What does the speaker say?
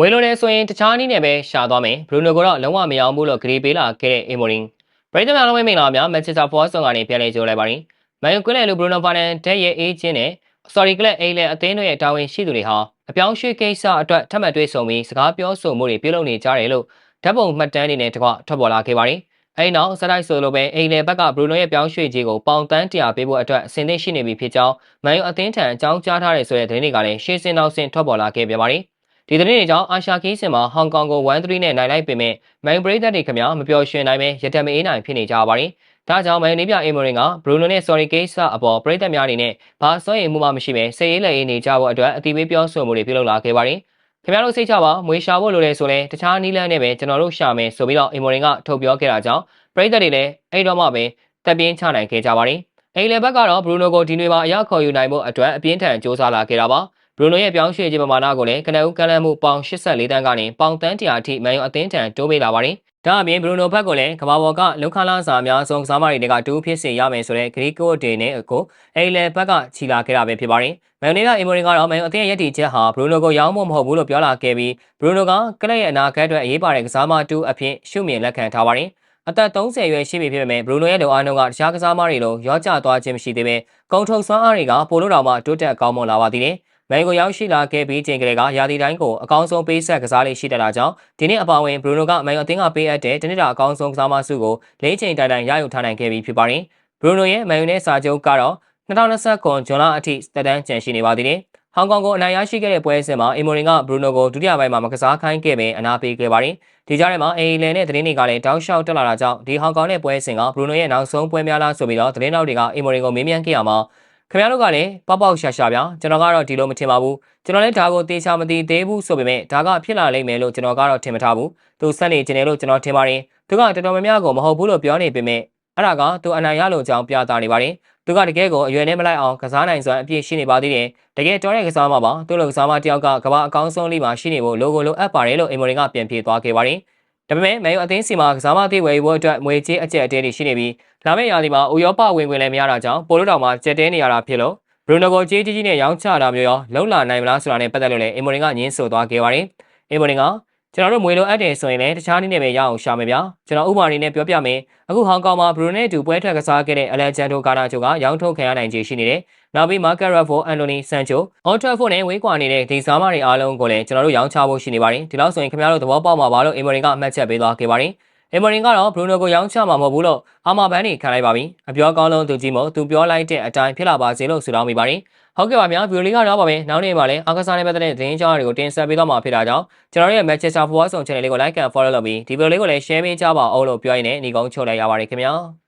မွေလိုနေဆိုရင်တခြားနည်းနဲ့ပဲရှာသွားမယ်ဘရူနိုကိုတော့လုံးဝမရောဘူးလို့ဂရီပေးလာခဲ့တဲ့အင်မိုရင်ပရိသတ်များလုံးဝမင်္ဂလာပါများမန်ချက်စတာဖော့ဆွန်ကနေပြန်လည်ကြိုလိုက်ပါရင်မန်ယူကွင်းလေလူဘရူနိုဖာနန်ဒက်ရဲ့အေးချင်းနဲ့ sorry ကလပ်အိလေအသင်းတို့ရဲ့တာဝန်ရှိသူတွေဟာအပြောင်းရွှေ့ကိစ္စအတွက်ထပ်မံတွေ့ဆုံပြီးစကားပြောဆိုမှုတွေပြုလုပ်နေကြတယ်လို့ဓာတ်ပုံမှတ်တမ်းတွေနဲ့တကွထွက်ပေါ်လာခဲ့ပါတယ်အဲဒီနောက်စတိုက်ဆိုလိုပဲအိလေဘက်ကဘရူနိုရဲ့ပြောင်းရွှေ့ကြီးကိုပေါင်တန်းတရားပေးဖို့အတွက်အစဉ်သင့်ရှိနေပြီဖြစ်ကြောင်းမန်ယူအသင်းထံအကြောင်းကြားထားတဲ့ဆိုတဲ့သတင်းတွေကလည်းရှေ့စင်နောက်စင်ထွက်ပေါ်လာခဲ့ပြပါတယ် ဒီသတင်းတွေကြောင့်အာရှကီးစင်မှာဟောင်ကောင်ကို1-3နဲ့နိုင်လိုက်ပေမဲ့မိုင်ဘရိတ်တွေခင်ဗျာမပျော်ရွှင်နိုင်ပဲရတမအေးနိုင်ဖြစ်နေကြပါတယ်။ဒါကြောင့်မိုင်နေပြအေမိုရင်ကဘရူနိုနဲ့ sorry case အပေါ်ပရိသတ်များအနေနဲ့ဘာစွမ်းရည်မှုမှမရှိပဲစိတ်အေးလက်အေးနေကြဖို့အတွက်အတိပေးပြောဆိုမှုတွေပြုလုပ်လာခဲ့ပါတယ်။ခင်ဗျားတို့စိတ်ချပါမွေရှာဖို့လိုလဲဆိုလဲတခြားနီးလန်းနဲ့ပဲကျွန်တော်တို့ရှာမယ်ဆိုပြီးတော့အေမိုရင်ကထုတ်ပြောခဲ့တာကြောင့်ပရိသတ်တွေလည်းအဲ့တော့မှပဲတက်ပြင်းချနိုင်ခဲ့ကြပါတယ်။အိမ်လေဘက်ကတော့ဘရူနိုကိုဒီနေ့မှာအရောက်ခေါ်ယူနိုင်ဖို့အတွက်အပြင်းထန်စ조사လာခဲ့တာပါ။ ဘရူနိုရဲ့ပြောင်းရွှေ့ခြင်းပမာဏကိုလည်းကနအူးကလန်မှုပေါင်84တန်းကနေပေါင်တန်းတရာအထိမန်ယူအသင်းထံတိုးပေးလာပါတယ်။ဒါအပြင်ဘရူနိုဘက်ကလည်းကမ္ဘာပေါ်ကလုံခလာစာအများဆုံးကစားမတွေကတူးဖြစ်စေရမယ်ဆိုတဲ့ဂရီကိုဒေနဲ့အကိုအိလေဘက်ကခြီလာခဲ့တာပဲဖြစ်ပါတယ်။မန်ယူကအီမိုရင်ကတော့မန်ယူအသင်းရဲ့ရည်တည်ချက်ဟာဘရူနိုကိုရောင်းဖို့မဟုတ်ဘူးလို့ပြောလာခဲ့ပြီးဘရူနိုကကလပ်ရဲ့အနာဂတ်အတွက်အရေးပါတဲ့ကစားမတူအဖြစ်ရှုမြင်လက်ခံထားပါတယ်။အသက်30ရွယ်ရှိပြီဖြစ်ပေမဲ့ဘရူနိုရဲ့လိုအားနှုန်းကတခြားကစားမတွေလိုရောကျသွားခြင်းမရှိသေးပဲကုံထုံစွမ်းအားတွေကပိုလို့တောင်မှတိုးတက်ကောင်းမွန်လာပါသေးတယ်။ မန်ကိုရောက်ရှိလာခဲ့ပြီးချိန်ကလေးကရာသီတိုင်းကိုအကောင်းဆုံးပေးဆက်ကစားလေးရှိတတ်တာကြောင့်ဒီနေ့အပါဝင်ဘရူနိုကမန်အသင်းကပေးအပ်တဲ့တနစ်တာအကောင်းဆုံးကစားမစုကိုလေးချိန်တိုင်တိုင်ရယူထားနိုင်ခဲ့ပြီးဖြစ်ပါတယ်။ဘရူနိုရဲ့မန်ယူနဲ့စာချုပ်ကတော့2020ခုဇွန်လအထိတက်တန်းကျန်ရှိနေပါသေးတယ်။ဟောင်ကောင်ကိုအနိုင်ရရှိခဲ့တဲ့ပွဲစဉ်မှာအီမိုရင်ကဘရူနိုကိုဒုတိယပိုင်းမှာမကစားခိုင်းခဲ့ပင်အနာပေးခဲ့ပါတယ်။ဒီကြားထဲမှာအေလန်နဲ့သတင်းတွေကလည်းတောက်လျှောက်တက်လာတာကြောင့်ဒီဟောင်ကောင်နဲ့ပွဲစဉ်ကဘရူနိုရဲ့နောက်ဆုံးပွဲများလားဆိုပြီးတော့သတင်းတောက်တွေကအီမိုရင်ကိုမေးမြန်းခဲ့ရမှာ ခင်ဗျားတို့ကလည်းပေါက်ပေါက်ရှာရှာဗျာကျွန်တော်ကတော့ဒီလိုမထင်ပါဘူးကျွန်တော်လည်းဒါကိုသေချာမသိသေးဘူးဆိုပေမဲ့ဒါကဖြစ်လာလိမ့်မယ်လို့ကျွန်တော်ကတော့ထင်မထားဘူးသူဆက်နေကျင်တယ်လို့ကျွန်တော်ထင်ပါတယ်သူကတော်တော်များများကိုမဟုတ်ဘူးလို့ပြောနေပေမဲ့အဲ့ဒါကသူအနိုင်ရလို့ကြောင်းပြသနေပါတယ်သူကတကယ်ကိုအရွယ်နဲ့မလိုက်အောင်ကစားနိုင်စွမ်းအပြည့်ရှိနေပါသေးတယ်တကယ်တော်တဲ့ကစားမပါသူ့လိုကစားမတယောက်ကကမ္ဘာအကောင်းဆုံးလေးမှာရှိနေဖို့လိုကိုလိုအပ်ပါတယ်လို့အင်မိုရင်ကပြန်ပြေသွားခဲ့ပါတယ် ဒါပေမဲ့မန်ယူအသင်းစီမှာကစားမသေးဝယ်ယူဖို့အတွက်မွေကြေးအကျက်အတဲတွေရှိနေပြီးလာမယ့်ရာသီမှာဥရောပဝင်ဝင်လည်းမရတာကြောင့်ပိုလိုတောင်မှာကျက်တဲနေရတာဖြစ်လို့ဘရူနိုကိုကြေးကြီးကြီးနဲ့ရောင်းချတာမျိုးရောလုံလာနိုင်မလားဆိုတာနဲ့ပတ်သက်လို့လည်းအင်မိုရင်ကညင်းဆိုသွားခဲ့ပါတယ်။အင်မိုရင်က ကျွန်တော်တို့မွေလိုအပ်တယ်ဆိုရင်လည်းတခြားနည်းနဲ့ပဲရအောင်ရှာမယ်ဗျာကျွန်တော်ဥပမာအနေနဲ့ပြောပြမယ်အခုဟောင်ကောင်မှာဘရူနိုနဲ့အတူပွဲထွက်ကစားခဲ့တဲ့အလက်ဂျန်ဒိုကာနာချိုကရောင်းထုတ်ခံရနိုင်ခြေရှိနေတယ်နောက်ပြီးမာကက်ရက်ဖိုအန်တိုနီဆန်ချိုအော်ထရာဖို့နဲ့ဝေးကွာနေတဲ့ဒီစားမတွေအားလုံးကိုလည်းကျွန်တော်တို့ရောင်းချဖို့ရှိနေပါတယ်ဒီလောက်ဆိုရင်ခင်ဗျားတို့သဘောပေါက်မှာပါလို့အင်မိုရင်ကအမှတ်ချက်ပေးသွားခဲ့ပါတယ် အင်မရင်ကတော့ဘရူနိုကိုရောင်းချမှာမဟုတ်ဘူးလို့အာမာဘန်နေခံလိုက်ပါပြီအပြောကောင်းလုံးသူကြီးမို့သူပြောလိုက်တဲ့အတိုင်းဖြစ်လာပါစေလို့ဆုတောင်းမိပါတယ်ဟုတ်ကဲ့ပါဗျာဗီဒီယိုလေးကတော့ပါပဲနောက်နေ့မှာလည်းအားကစားနဲ့ပတ်သက်တဲ့သတင်းကြောင်းတွေကိုတင်ဆက်ပေးသွားမှာဖြစ်တာကြောင့်ကျွန်တော်ရဲ့ Manchester Forward ဆောင် channel လေးကို like and follow လုပ်ပြီးဒီဗီဒီယိုလေးကိုလည်း share ပေးကြပါအောင်လို့ပြောရင်းနဲ့ညီကုန်းချုပ်လိုက်ရပါတယ်ခင်ဗျာ